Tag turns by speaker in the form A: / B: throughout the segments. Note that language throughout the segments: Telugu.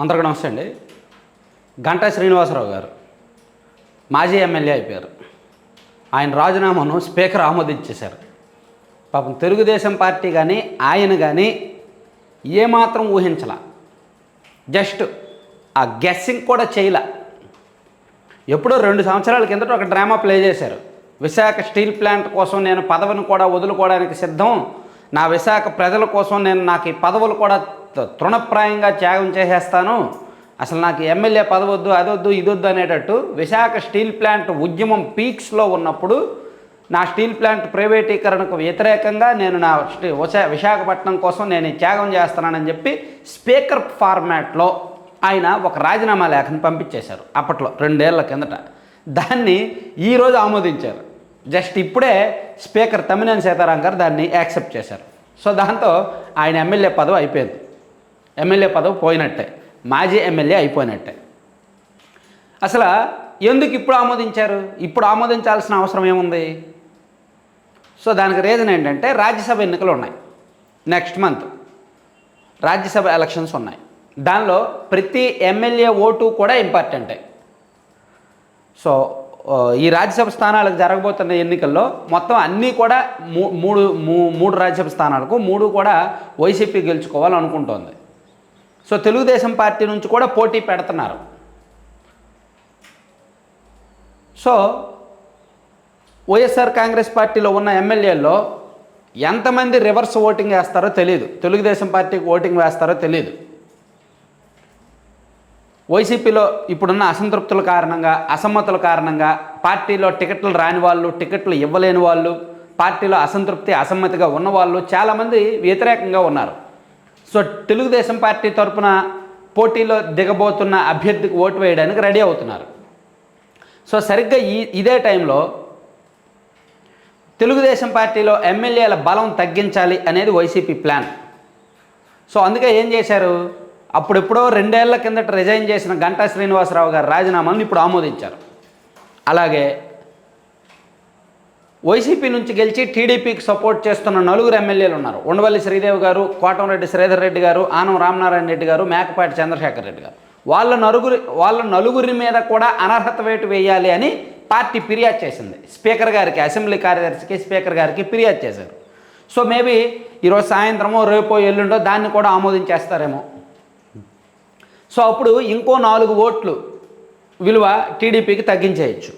A: అందరికీ నమస్తే అండి. గంటా శ్రీనివాసరావు గారు మాజీ ఎమ్మెల్యే అయిపోయారు. ఆయన రాజీనామాను స్పీకర్ ఆమోదించేశారు. పాపం తెలుగుదేశం పార్టీ కానీ ఆయన కానీ ఏమాత్రం ఊహించాల. జస్ట్ ఆ గెస్సింగ్ కూడా చేయలే. ఎప్పుడో రెండు సంవత్సరాల కిందట ఒక డ్రామా ప్లే చేశారు. విశాఖ స్టీల్ ప్లాంట్ కోసం నేను పదవిని కూడా వదులుకోవడానికి సిద్ధం. నా విశాఖ ప్రజల కోసం నేను నాకు ఈ పదవులు కూడా తృణప్రాయంగా త్యాగం చేసేస్తాను. అసలు నాకు ఎమ్మెల్యే పదవద్దు అదొద్దు ఇదొద్దు అనేటట్టు విశాఖ స్టీల్ ప్లాంట్ ఉద్యమం పీక్స్లో ఉన్నప్పుడు నా స్టీల్ ప్లాంట్ ప్రైవేటీకరణకు వ్యతిరేకంగా నేను నా విశా- విశాఖపట్నం కోసం నేను త్యాగం చేస్తున్నానని చెప్పి స్పీకర్ ఫార్మాట్లో ఆయన ఒక రాజీనామా లేఖను పంపించేశారు అప్పట్లో రెండేళ్ళ కిందట. దాన్ని ఈరోజు ఆమోదించారు. జస్ట్ ఇప్పుడే స్పీకర్ తమ్మినేని సీతారాం గారు దాన్ని యాక్సెప్ట్ చేశారు. సో దాంతో ఆయన ఎమ్మెల్యే పదవి అయిపోయింది. ఎమ్మెల్యే పదవి పోయినట్టే మాజీ ఎమ్మెల్యే అయిపోయినట్టే. అసలు ఎందుకు ఇప్పుడు ఆమోదించారు? ఇప్పుడు ఆమోదించాల్సిన అవసరం ఏముంది? సో దానికి రీజన్ ఏంటంటే రాజ్యసభ ఎన్నికలు ఉన్నాయి. నెక్స్ట్ మంత్ రాజ్యసభ ఎలక్షన్స్ ఉన్నాయి. దానిలో ప్రతి ఎమ్మెల్యే ఓటు కూడా ఇంపార్టెంటే సో ఈ రాజ్యసభ స్థానాలకు జరగబోతున్న ఎన్నికల్లో మొత్తం అన్నీ కూడా మూ- మూడు మూ- మూడు రాజ్యసభ స్థానాలకు మూడు కూడా వైసీపీ గెలుచుకోవాలనుకుంటోంది. సో తెలుగుదేశం పార్టీ నుంచి కూడా పోటీ పెడుతున్నారు. సో వైఎస్ఆర్ కాంగ్రెస్ పార్టీలో ఉన్న ఎమ్మెల్యేల్లో ఎంతమంది రివర్స్ ఓటింగ్ వేస్తారో తెలియదు తెలుగుదేశం పార్టీకి ఓటింగ్ వేస్తారో తెలియదు వైసీపీలో ఇప్పుడున్న అసంతృప్తుల కారణంగా అసమ్మతుల కారణంగా పార్టీలో టికెట్లు రాని వాళ్ళు టికెట్లు ఇవ్వలేని వాళ్ళు పార్టీలో అసంతృప్తి అసమ్మతిగా ఉన్నవాళ్ళు చాలామంది వ్యతిరేకంగా ఉన్నారు. సో తెలుగుదేశం పార్టీ తరఫున పోటీలో దిగబోతున్న అభ్యర్థికి ఓటు వేయడానికి రెడీ అవుతున్నారు. సో సరిగ్గా ఈ ఇదే టైంలో తెలుగుదేశం పార్టీలో ఎమ్మెల్యేల బలం తగ్గించాలి అనేది వైసీపీ ప్లాన్. సో అందుకే ఏం చేశారు? అప్పుడెప్పుడో రెండేళ్ళ కిందట రిజైన్ చేసిన గంటా శ్రీనివాసరావు గారు రాజీనామాలను ఇప్పుడు ఆమోదించారు. అలాగే వైసీపీ నుంచి గెలిచి టీడీపీకి సపోర్ట్ చేస్తున్న నలుగురు ఎమ్మెల్యేలు ఉన్నారు. ఉండవల్లి శ్రీదేవి గారు కోటంరెడ్డి శ్రీధర్ రెడ్డి గారు ఆనం రామనారాయణ రెడ్డి గారు మేకపాటి చంద్రశేఖర్ రెడ్డి గారు. వాళ్ళ నలుగురి వాళ్ళ నలుగురి మీద కూడా అనర్హత వేటు వేయాలి అని పార్టీ ఫిర్యాదు చేసింది. స్పీకర్ గారికి అసెంబ్లీ కార్యదర్శికి స్పీకర్ గారికి ఫిర్యాదు చేశారు. సో మేబీ ఈరోజు సాయంత్రమో రేపో ఎల్లుండో దాన్ని కూడా ఆమోదించేస్తారేమో. సో అప్పుడు ఇంకో నాలుగు ఓట్లు విలువ టీడీపీకి తగ్గించేయచ్చు.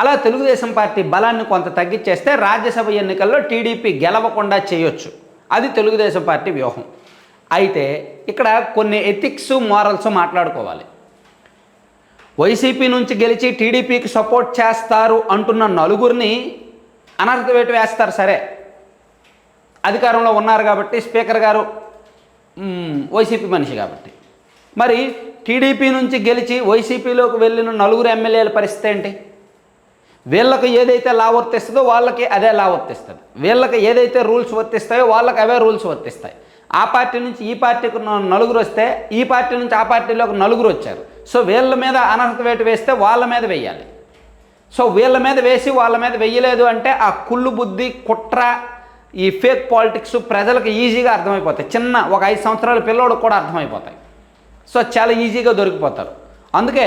A: అలా తెలుగుదేశం పార్టీ బలాన్ని కొంత తగ్గించేస్తే రాజ్యసభ ఎన్నికల్లో టీడీపీ గెలవకుండా చేయొచ్చు. అది తెలుగుదేశం పార్టీ వ్యూహం. అయితే ఇక్కడ కొన్ని ఎథిక్స్ మారల్స్ మాట్లాడుకోవాలి. వైసీపీ నుంచి గెలిచి టీడీపీకి సపోర్ట్ చేస్తారు అంటున్న నలుగురిని అనర్హత వేటు వేస్తారు సరే. అధికారంలో ఉన్నారు కాబట్టి స్పీకర్ గారు వైసీపీ మనిషి కాబట్టి. మరి టీడీపీ నుంచి గెలిచి వైసీపీలోకి వెళ్ళిన నలుగురు ఎమ్మెల్యేల పరిస్థితి ఏంటి? వీళ్ళకి ఏదైతే లా వర్తిస్తుందో వాళ్ళకి అదే లా వర్తిస్తుంది. వీళ్ళకి ఏదైతే రూల్స్ వర్తిస్తాయో వాళ్ళకి అవే రూల్స్ వర్తిస్తాయి. ఆ పార్టీ నుంచి ఈ పార్టీకి నలుగురు వస్తే ఈ పార్టీ నుంచి ఆ పార్టీలోకి నలుగురు వచ్చారు. సో వీళ్ళ మీద అనర్హత వేటు వేస్తే వాళ్ళ మీద వెయ్యాలి సో వీళ్ళ మీద వేసి వాళ్ళ మీద వెయ్యలేదు అంటే ఆ కుళ్ళు బుద్ధి కుట్ర ఈ ఫేక్ పాలిటిక్స్ ప్రజలకు ఈజీగా అర్థమైపోతాయి. చిన్న ఒక ఐదు సంవత్సరాల పిల్లోడికి కూడా అర్థమైపోతాయి. సో చాలా ఈజీగా దొరికిపోతారు. అందుకే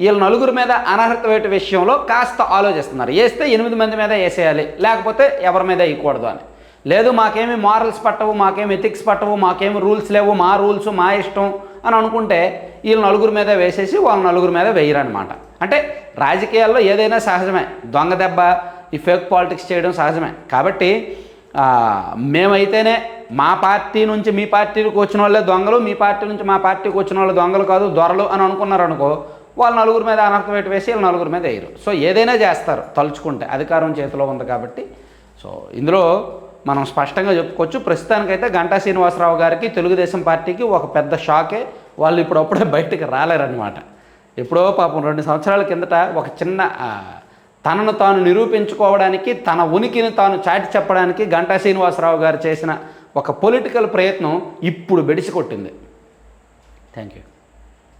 A: వీళ్ళ నలుగురు మీద అనర్హత వేటు విషయంలో కాస్త ఆలోచిస్తున్నారు. వేస్తే ఎనిమిది మంది మీద వేసేయాలి లేకపోతే ఎవరి మీద వేయకూడదు అని. లేదు మాకేమి మారల్స్ పట్టవు మాకేమి ఎథిక్స్ పట్టవు మాకేమి రూల్స్ లేవు మా రూల్స్ మా ఇష్టం అని అనుకుంటే వీళ్ళు నలుగురు మీద వేసేసి వాళ్ళ నలుగురు మీద వేయరనమాట అంటే రాజకీయాల్లో ఏదైనా సహజమే. దొంగ దెబ్బ ఈ ఫేక్ పాలిటిక్స్ చేయడం సహజమే. కాబట్టి మేమైతేనే మా పార్టీ నుంచి మీ పార్టీకి వచ్చిన వాళ్ళే దొంగలు మీ పార్టీ నుంచి మా పార్టీకి వచ్చిన వాళ్ళు దొంగలు కాదు దొరలు అని అనుకున్నారు అనుకో వాళ్ళు నలుగురు మీద అనర్థం పెట్టి వేసి వీళ్ళ నలుగురు మీద వేయరు. సో ఏదైనా చేస్తారు తలుచుకుంటే అధికారం చేతిలో ఉంది కాబట్టి. సో ఇందులో మనం స్పష్టంగా చెప్పుకోవచ్చు ప్రస్తుతానికైతే గంటా శ్రీనివాసరావు గారికి తెలుగుదేశం పార్టీకి ఒక పెద్ద షాకే. వాళ్ళు ఇప్పుడు అప్పుడే బయటకు రాలేరనమాట ఎప్పుడో పాపం రెండు సంవత్సరాల కిందట ఒక చిన్న తనను తాను నిరూపించుకోవడానికి తన ఉనికిని తాను చాటి చెప్పడానికి గంటా శ్రీనివాసరావు గారు చేసిన ఒక పొలిటికల్ ప్రయత్నం ఇప్పుడు బెడిసి కొట్టింది. Thank you